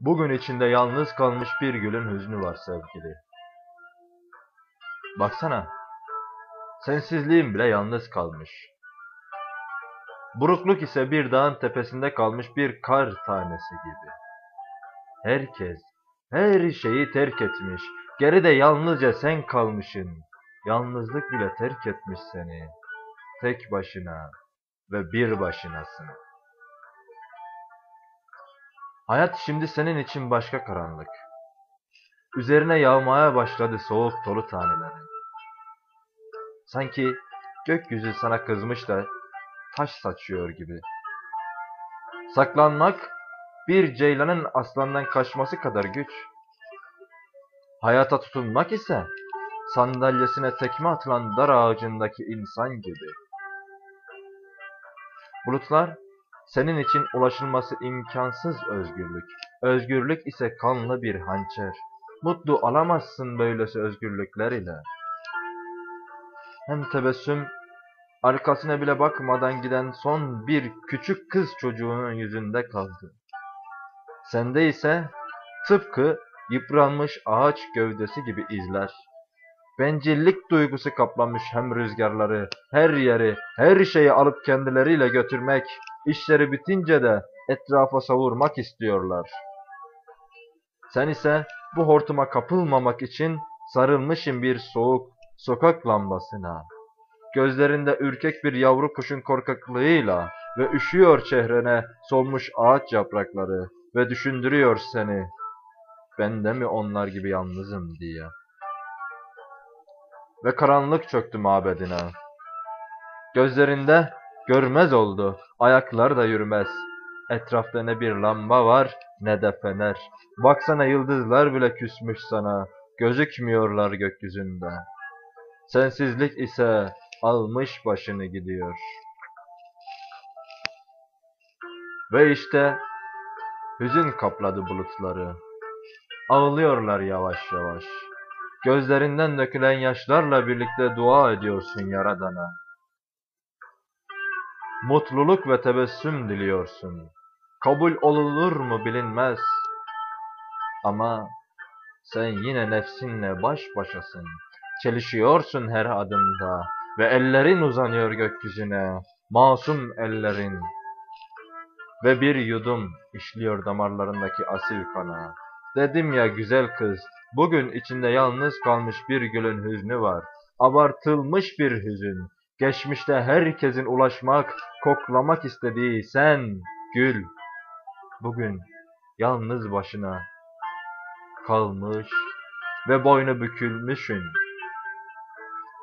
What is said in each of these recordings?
Bugün içinde yalnız kalmış bir gülün hüznü var sevgili. Baksana, sensizliğin bile yalnız kalmış. Burukluk ise bir dağın tepesinde kalmış bir kar tanesi gibi. Herkes, her şeyi terk etmiş. Geride yalnızca sen kalmışsın. Yalnızlık bile terk etmiş seni. Tek başına ve bir başınasın. Hayat şimdi senin için başka karanlık. Üzerine yağmaya başladı soğuk dolu taneleri. Sanki gökyüzü sana kızmış da taş saçıyor gibi. Saklanmak bir ceylanın aslandan kaçması kadar güç. Hayata tutunmak ise sandalyesine tekme atılan dar ağacındaki insan gibi. Bulutlar senin için ulaşılması imkansız özgürlük. Özgürlük ise kanlı bir hançer. Mutlu alamazsın böylesi özgürlükler ile. Hem tebessüm arkasına bile bakmadan giden son bir küçük kız çocuğunun yüzünde kaldı. Sende ise tıpkı yıpranmış ağaç gövdesi gibi izler. Bencillik duygusu kaplamış hem rüzgarları, her yeri, her şeyi alıp kendileriyle götürmek, işleri bitince de etrafa savurmak istiyorlar. Sen ise bu hortuma kapılmamak için sarılmışın bir soğuk sokak lambasına. Gözlerinde ürkek bir yavru kuşun korkaklığıyla ve üşüyor çehrene solmuş ağaç yaprakları ve düşündürüyor seni. Ben de mi onlar gibi yalnızım diye. Ve karanlık çöktü mabedine. Gözlerinde görmez oldu, ayaklar da yürümez. Etrafta ne bir lamba var ne de fener. Baksana yıldızlar bile küsmüş sana, gözükmüyorlar gökyüzünde. Sensizlik ise almış başını gidiyor. Ve işte hüzün kapladı bulutları. Ağlıyorlar yavaş yavaş. Gözlerinden dökülen yaşlarla birlikte dua ediyorsun Yaradan'a. Mutluluk ve tebessüm diliyorsun. Kabul olunur mu bilinmez. Ama sen yine nefsinle baş başasın. Çelişiyorsun her adımda ve ellerin uzanıyor gökyüzüne. Masum ellerin. Ve bir yudum işliyor damarlarındaki asil kana. Dedim ya güzel kız, bugün içinde yalnız kalmış bir gülün hüznü var. Abartılmış bir hüzün. Geçmişte herkesin ulaşmak, koklamak istediği sen, gül. Bugün yalnız başına kalmış ve boynu bükülmüşün.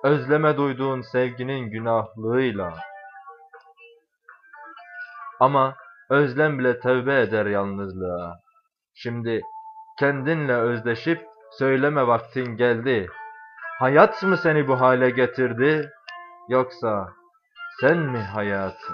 Özleme duyduğun sevginin günahlığıyla. Ama özlem bile tövbe eder yalnızlığa. Şimdi kendinle özdeşip söyleme vaktin geldi. Hayat mı seni bu hale getirdi? Yoksa sen mi hayatı?